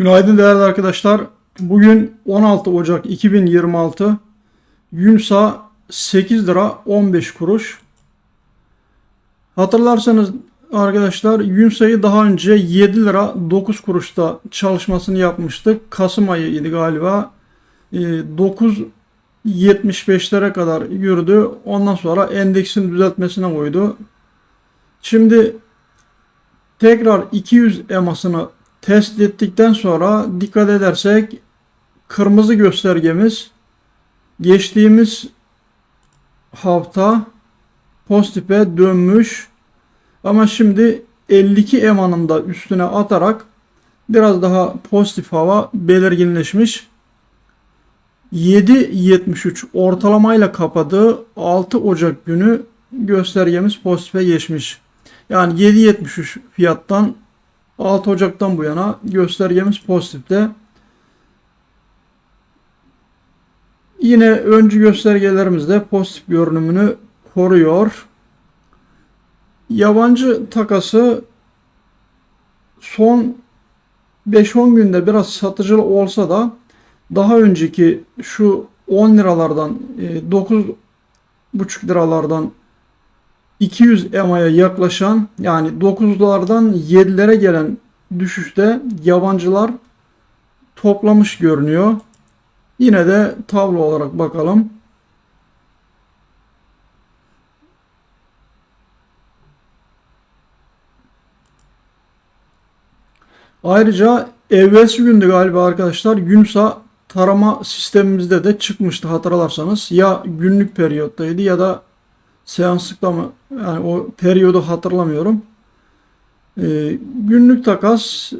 Günaydın değerli arkadaşlar. Bugün 16 Ocak 2026. Yunsa 8 lira 15 kuruş. Hatırlarsanız arkadaşlar Yunsa'yı daha önce 7 lira 9 kuruşta çalışmasını yapmıştık. Kasım ayı idi galiba. Ee, 9.75'lere kadar yürüdü. Ondan sonra endeksin düzeltmesine koydu. Şimdi tekrar 200 emasını test ettikten sonra dikkat edersek kırmızı göstergemiz geçtiğimiz hafta pozitife dönmüş ama şimdi 52 emanın da üstüne atarak biraz daha pozitif hava belirginleşmiş. 7.73 ortalamayla kapadığı 6 Ocak günü göstergemiz pozitife geçmiş. Yani 7.73 fiyattan 6 Ocak'tan bu yana göstergemiz pozitifte. Yine öncü göstergelerimiz de pozitif görünümünü koruyor. Yabancı takası son 5-10 günde biraz satıcılı olsa da daha önceki şu 10 liralardan 9,5 liralardan 200 EMA'ya yaklaşan yani 9'lardan 7'lere gelen düşüşte yabancılar toplamış görünüyor. Yine de tablo olarak bakalım. Ayrıca evvelsi gündü galiba arkadaşlar Yunsa tarama sistemimizde de çıkmıştı hatırlarsanız. Ya günlük periyottaydı ya da seanslıkta mı yani o periyodu hatırlamıyorum. Ee, günlük takas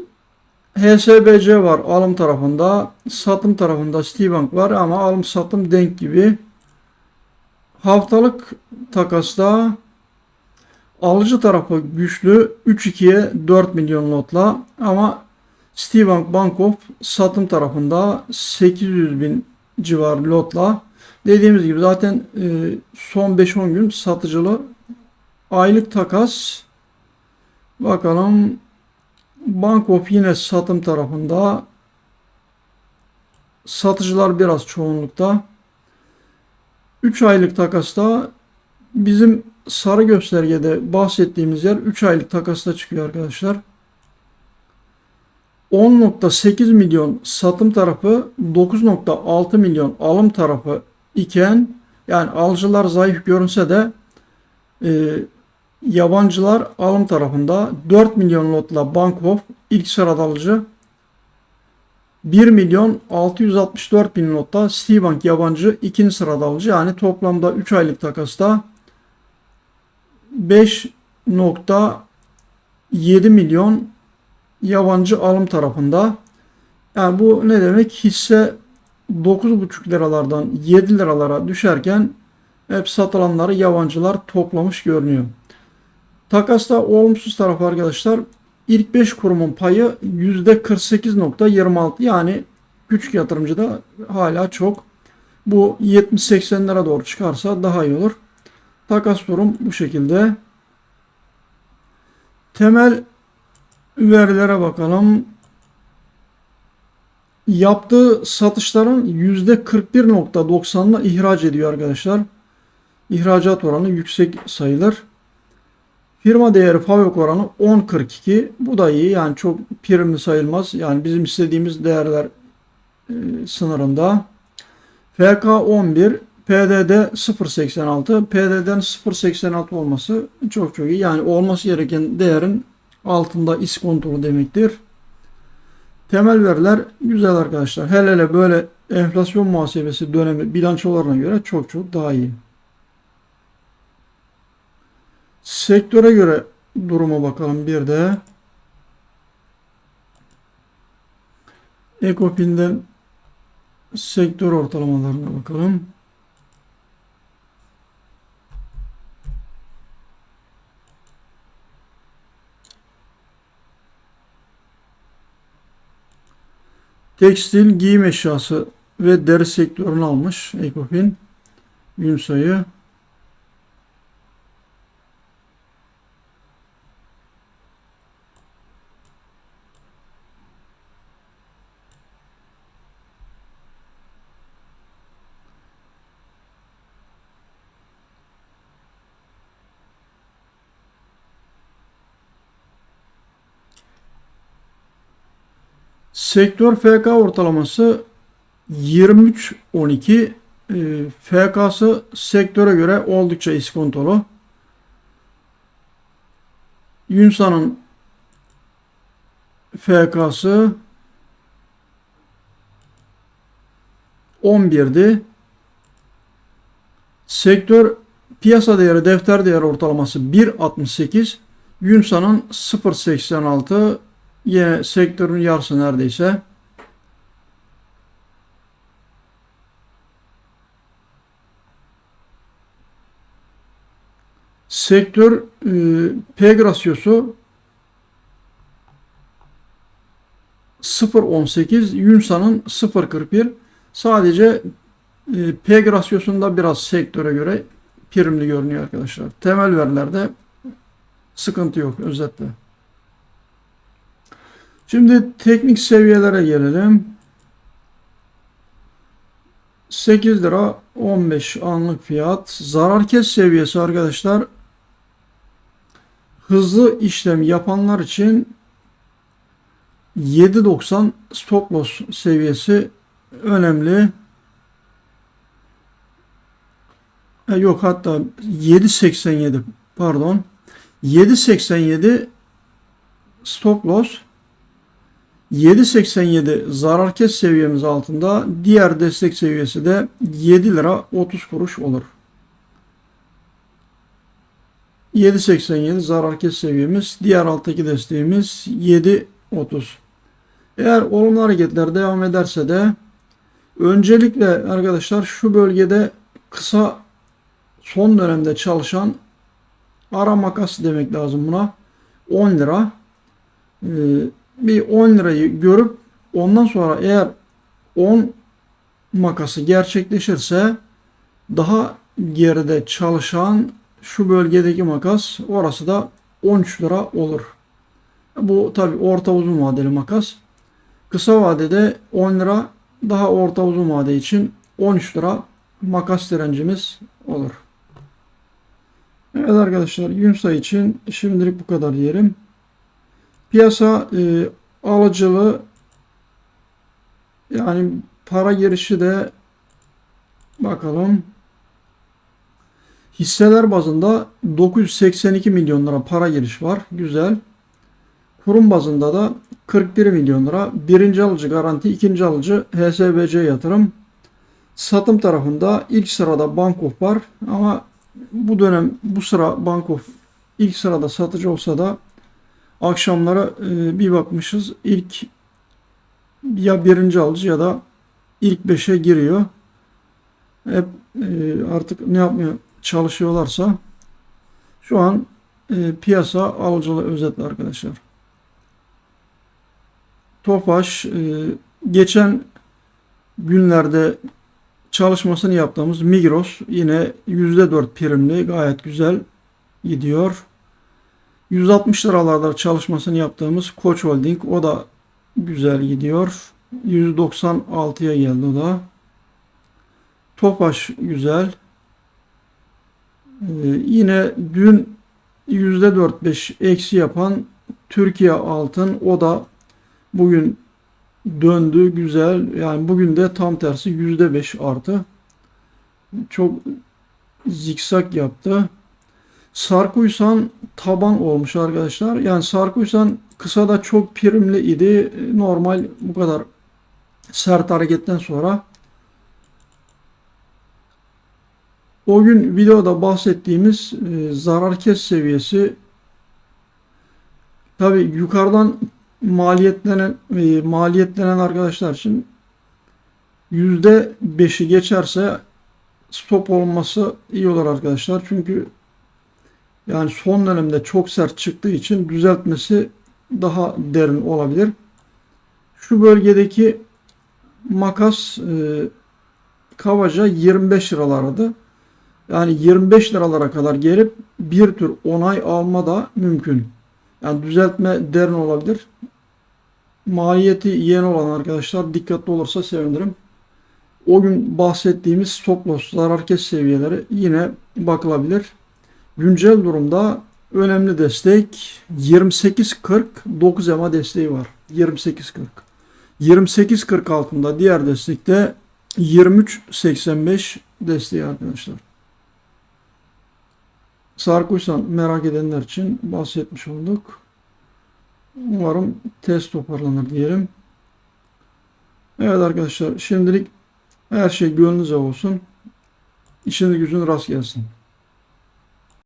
HSBC var alım tarafında, satım tarafında Citibank var ama alım satım denk gibi. Haftalık takasta alıcı tarafı güçlü 3-2'ye 4 milyon lotla ama Citibank Bank of satım tarafında 800 bin civarı lotla. Dediğimiz gibi zaten e, son 5-10 gün satıcılı. Aylık takas. Bakalım Bankof yine satım tarafında. Satıcılar biraz çoğunlukta. 3 aylık takasta bizim sarı göstergede bahsettiğimiz yer 3 aylık takasta çıkıyor arkadaşlar. 10.8 milyon satım tarafı 9.6 milyon alım tarafı iken yani alıcılar zayıf görünse de e, yabancılar alım tarafında 4 milyon lotla Bankof ilk sırada alıcı 1 milyon 664 bin lotta Citibank yabancı ikinci sırada alıcı yani toplamda 3 aylık takasta 5.7 milyon yabancı alım tarafında. Yani bu ne demek? Hisse 9,5 liralardan 7 liralara düşerken hep satılanları yabancılar toplamış görünüyor. Takasta olumsuz taraf arkadaşlar ilk 5 kurumun payı %48.26 yani küçük yatırımcı da hala çok. Bu 70-80'lere doğru çıkarsa daha iyi olur. Takas durum bu şekilde. Temel verilere bakalım yaptığı satışların %41.90'ını ihraç ediyor arkadaşlar. İhracat oranı yüksek sayılır. Firma değeri FAVÖK oranı 10.42. Bu da iyi yani çok primli sayılmaz. Yani bizim istediğimiz değerler e, sınırında. FK 11, PDD 0.86. PDD'nin 0.86 olması çok çok iyi. Yani olması gereken değerin altında iskontolu demektir. Temel veriler güzel arkadaşlar. Hele hele böyle enflasyon muhasebesi dönemi bilançolarına göre çok çok daha iyi. Sektöre göre duruma bakalım bir de. Ekopin'den sektör ortalamalarına bakalım. Tekstil, giyim eşyası ve deri sektörünü almış Ekofin. Gün sayı. Sektör FK ortalaması 23.12. E, FK'sı sektöre göre oldukça iskontolu. Yunsa'nın FK'sı 11'di. Sektör piyasa değeri, defter değeri ortalaması 1.68. Yunsa'nın 0.86. Yine sektörün yarısı neredeyse. Sektör e, PEG rasyosu 0.18, Yunsa'nın 0.41. Sadece e, PEG biraz sektöre göre primli görünüyor arkadaşlar. Temel verilerde sıkıntı yok özetle. Şimdi teknik seviyelere gelelim. 8 lira 15 anlık fiyat. Zarar kes seviyesi arkadaşlar hızlı işlem yapanlar için 7.90 stop loss seviyesi önemli. E, yok hatta 7.87 pardon. 7.87 stop loss 7.87 zarar kes seviyemiz altında diğer destek seviyesi de 7 lira 30 kuruş olur. 7.87 zarar kes seviyemiz. Diğer alttaki desteğimiz 7.30. Eğer olumlu hareketler devam ederse de öncelikle arkadaşlar şu bölgede kısa son dönemde çalışan ara makas demek lazım buna. 10 lira. Ee, bir 10 lirayı görüp ondan sonra eğer 10 makası gerçekleşirse daha geride çalışan şu bölgedeki makas orası da 13 lira olur. Bu tabi orta uzun vadeli makas. Kısa vadede 10 lira daha orta uzun vade için 13 lira makas direncimiz olur. Evet arkadaşlar Yunsa için şimdilik bu kadar diyelim. Piyasa e, alıcılı yani para girişi de bakalım Hisseler bazında 982 milyon lira para giriş var. Güzel. Kurum bazında da 41 milyon lira. Birinci alıcı garanti, ikinci alıcı HSBC yatırım. Satım tarafında ilk sırada Bankof var ama bu dönem bu sıra Bankof ilk sırada satıcı olsa da akşamlara e, bir bakmışız ilk ya birinci alıcı ya da ilk beşe giriyor. Hep e, artık ne yapmıyor çalışıyorlarsa şu an e, piyasa alıcılı özetli arkadaşlar. Tofaş e, geçen günlerde çalışmasını yaptığımız Migros yine %4 primli gayet güzel gidiyor. 160 liralarda çalışmasını yaptığımız Koç Holding o da güzel gidiyor. 196'ya geldi o da. Tofaş güzel. Ee, yine dün %4-5 eksi yapan Türkiye altın o da bugün döndü güzel. Yani bugün de tam tersi %5 artı. Çok zikzak yaptı. Sarkuysan taban olmuş arkadaşlar. Yani Sarkuysan kısa da çok primli idi. Normal bu kadar sert hareketten sonra O gün videoda bahsettiğimiz e, zarar kes seviyesi tabi yukarıdan maliyetlenen e, maliyetlenen arkadaşlar için yüzde beşi geçerse stop olması iyi olur arkadaşlar. Çünkü yani son dönemde çok sert çıktığı için düzeltmesi daha derin olabilir. Şu bölgedeki makas e, kabaca 25 liralardı. Yani 25 liralara kadar gelip bir tür onay alma da mümkün. Yani düzeltme derin olabilir. Maliyeti yeni olan arkadaşlar dikkatli olursa sevinirim. O gün bahsettiğimiz stop loss zarar kes seviyeleri yine bakılabilir. Güncel durumda önemli destek 28.40 9 EMA desteği var. 28.40. 28.40 altında diğer destekte 23.85 desteği arkadaşlar. Sarkuysan merak edenler için bahsetmiş olduk. Umarım test toparlanır diyelim. Evet arkadaşlar şimdilik her şey gönlünüze olsun. İşiniz gücün rast gelsin.